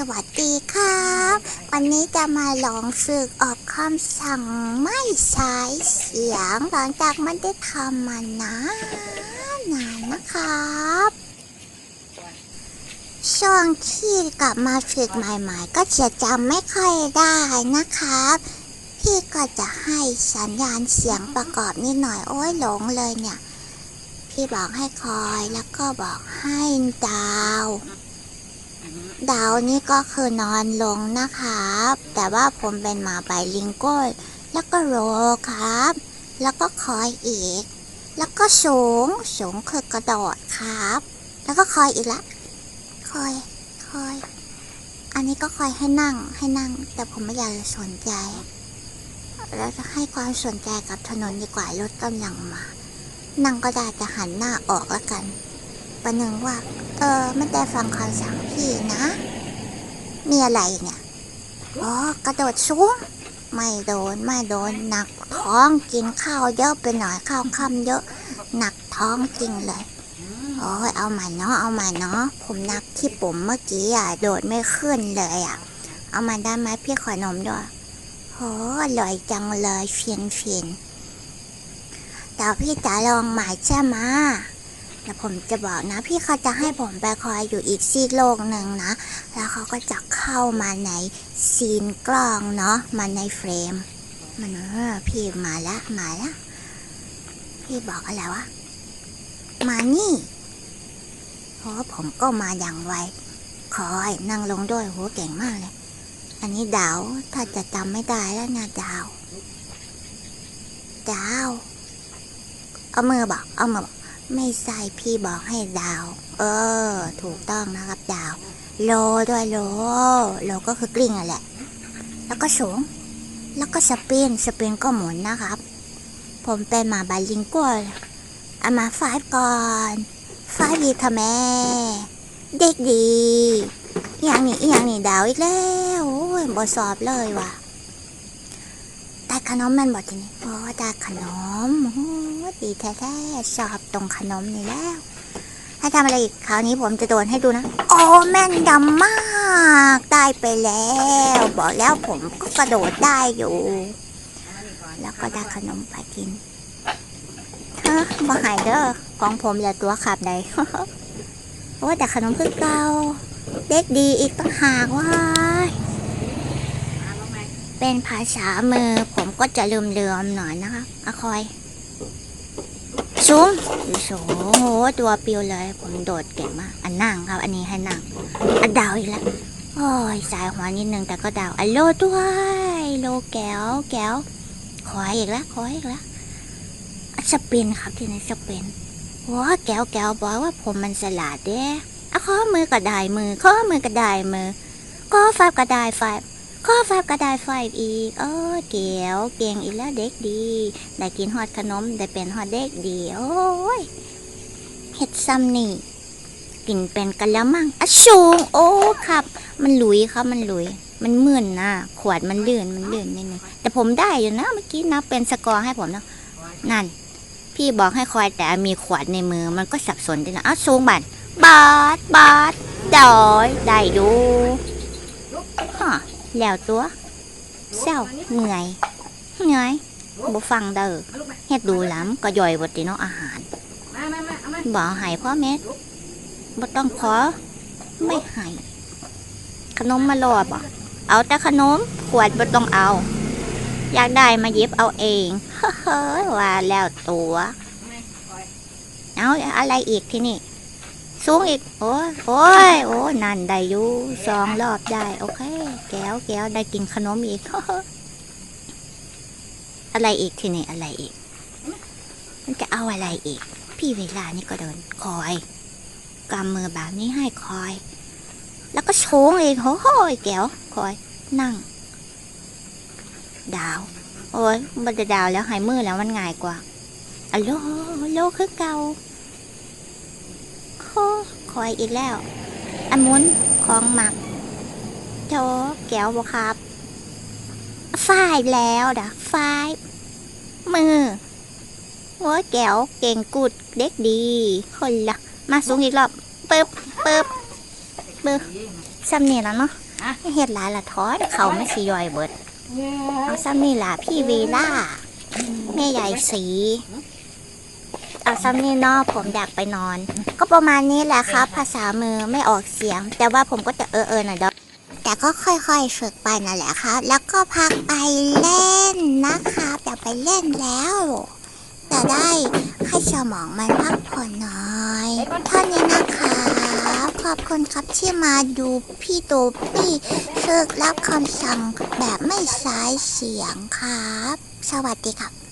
สวัสดีครับ วันนี้จะมาลองฝึกออกคำสั่งไม่ใช้เสียง หลังจากไม่ได้ทำมานานนานนะครับ ช่วงที่กลับมาฝึกใหม่ๆ ก็จะจำไม่ค่อยได้นะครับ พี่ก็จะให้สัญญาณเสียงประกอบนิดหน่อยโอ้ยหลงเลยเนี่ย พี่บอกให้คอยแล้วก็บอกให้ดาว ดาวนี่ก็คือนอนลงนะครับ แต่ว่าผมเป็นหมาใบลิงโก้แล้วก็โรครับ แล้วก็คอยอีก แล้วก็สูง สูงคือกระโดดครับ แล้วก็คอยอีกละ คอย คอย อันนี้ก็คอยให้นั่ง ให้นั่ง แต่ผมไม่อยากสนใจ เราจะให้ความสนใจกับถนนดีกว่ารถกำลังมา นั่งก็ได้จะหันหน้าออกแล้วกัน ประหนึ่งว่า เออไม่ได้ฟังคำสั่งพี่นะ มีอะไรเนี่ย อ๋อ กระโดดสูง ไม่โดน ไม่โดน หนักท้องกินข้าวเยอะไปหน่อยข้าวค่ำเยอะ หนักท้องจริงเลยโอ้ยเอาใหม่เนาะ เอาใหม่เนาะ ผมนักที่ปุ่มเมื่อกี้อะ โดดไม่ขึ้นเลยอะ เอามาได้ไหมพี่ขอนมด้วยโอ้อร่อยจังเลยเฟียนเฟียนแต่พี่จะลองใหม่ใช่ไหม แล้วผมจะบอกนะ พี่เขาจะให้ผมไปคอยอยู่อีกซีโลกหนึ่งนะ แล้วเขาก็จะเข้ามาในซีนกล้องเนาะมาในเฟรม มันเออพี่มาละมาละพี่บอกอะไรวะมานี่เพราะผมก็มาอย่างไวคอยนั่งลงด้วยโหเก่งมากเลย อันนี้ดาวถ้าจะจำไม่ได้แล้วนะดาว ดาว เอามือบอกเอามือบอก ไม่ใช่พี่บอกให้ดาว เออ ถูกต้องนะครับดาว โลด้วยโล โลก็คือกลิ้งอะแหละ แล้วก็สูง แล้วก็สปิน สปินก็หมุนนะครับ ผมเป็นหมาบาลิงกัวเอามาไฟฟ์ก่อนไฟฟ์ดีค่ะแม่ เด็กดีอย่างนี้อย่างนี้ดาวอีกแล้ว โอ้ยบอสอบเลยว่ะได้ขนมมันบอกทีนี้โอ้ ได้ขนมดีแท้ๆชอบตรงขนมนี่แล้ว ถ้าทำอะไรอีกคราวนี้ผมจะโดนให้ดูนะ โอ้แม่นยำมาก ได้ไปแล้ว บอกแล้วผมก็กระโดดได้อยู่ แล้วก็ได้ขนมไปกินเฮะมาหายเด้อของผมอย่าตัวขับใดโอ้แต่ขนมคือเก่าเด็กดีอีกต่างหากว่า เป็นภาษามือผมก็จะลืมเลืมๆหน่อยนะคะอะคอยสูงสูงโหตัวปิวเลย ผมโดดเก่งมาก อันนั่งครับ อันนี้ให้นั่งอันดาวอีกแล้วโอ้ยสายหัวนิดนึงแต่ก็ดาวอันโลด้วยโลแก้วแก้วขออีกแล้วขออีกแล้วอะสปินครับที่ไหนสเปนว้าแก้วแก้วบอกว่าผมมันสลาดเด้อะข้อมือกระดายมือข้อมือกระดายมือก็ไฟกระดายไฟ ข้อไฟกระดายไฟอีกเออเก๋วเก่งอีกแล้วเด็กดี ได้กินฮอดขนม ได้เป็นฮอดเด็กดี โอ้ยเห็ดซ้ำนี่ กินเป็นกันแล้วมั่งอะชูงโอ้ครับ มันหลุยครับมันหลุย มันมื่นนะขวดมันลื่นมันลื่นนิดนึงแต่ผมได้อยู่นะเมื่อกี้นับเป็นสกอร์ให้ผมนะนั่น พี่บอกให้คอยแต่มีขวดในมือมันก็สับสนด้นะอ้าวสูงบัตรบาทบาทดอยได้ดู แล้วตัวเศร้าเหนื่อยเหนื่อยบ่ฟังเด้อเฮ็ดดูล้ำก็ย่อยบติเนาะอาหารมามามาเอามาบ่ให้พ่อแม่บ่ต้องขอไม่ให้ขนมมาลอบ่เอาแต่ขนมขวดบ่ต้องเอา อยากได้มาหยิบเอาเองเฮ้ยว่าแล้วตัวเอาอะไรอีกที่นี่ สูงอีก โอ้ยโอ้ยโอ้ยนั่นได้อยู่สองรอบได้ โอเค แก้วแก้วได้กินขนมอีก อะไรอีกที่นี่อะไรอีก มันจะเอาอะไรอีก พี่เวลานี่ก็เดินคอยกำมือแบบนี้ให้คอย แล้วก็โชงเองโอ้โหแก้วคอย นั่ง ดาว โอ้ยมันจะดาวแล้วหายมือแล้วมันง่ายกว่าอะโลโลคือเก่า คอยอีกแล้ว อันมุนของหมักโจแก้วบครับฝ้ายแล้วดะฝ้ายมือโอ้ยแก้วเก่งกุดเด็กดี คนละมาสูงอีกรอบปึ๊บปึ๊บปึ๊บซ้ำเนี่ยแล้วเนาะเฮ็ดหลายละท้อนเขาไม่สิย่อยเบิดเอาซ้ำนี่ล่ะพี่วีล่าแม่ใหญ่สี เอาซ้ำนี่เนอผมอยากไปนอน ก็ประมาณนี้แหละครับ ภาษามือไม่ออกเสียง แต่ว่าผมก็จะเออเออหน่อยเด้อแต่ก็ค่อยๆฝึกไปนั่นแหละครับ แล้วก็พักไปเล่นนะครับอย่าไปเล่นแล้วจะได้ให้สมองมันพักผ่อนหน่อยเท่านี้นะครับขอบคุณครับที่มาดูพี่โตปี้ฝึกรับคำสั่งแบบไม่สายเสียงครับ สวัสดีครับ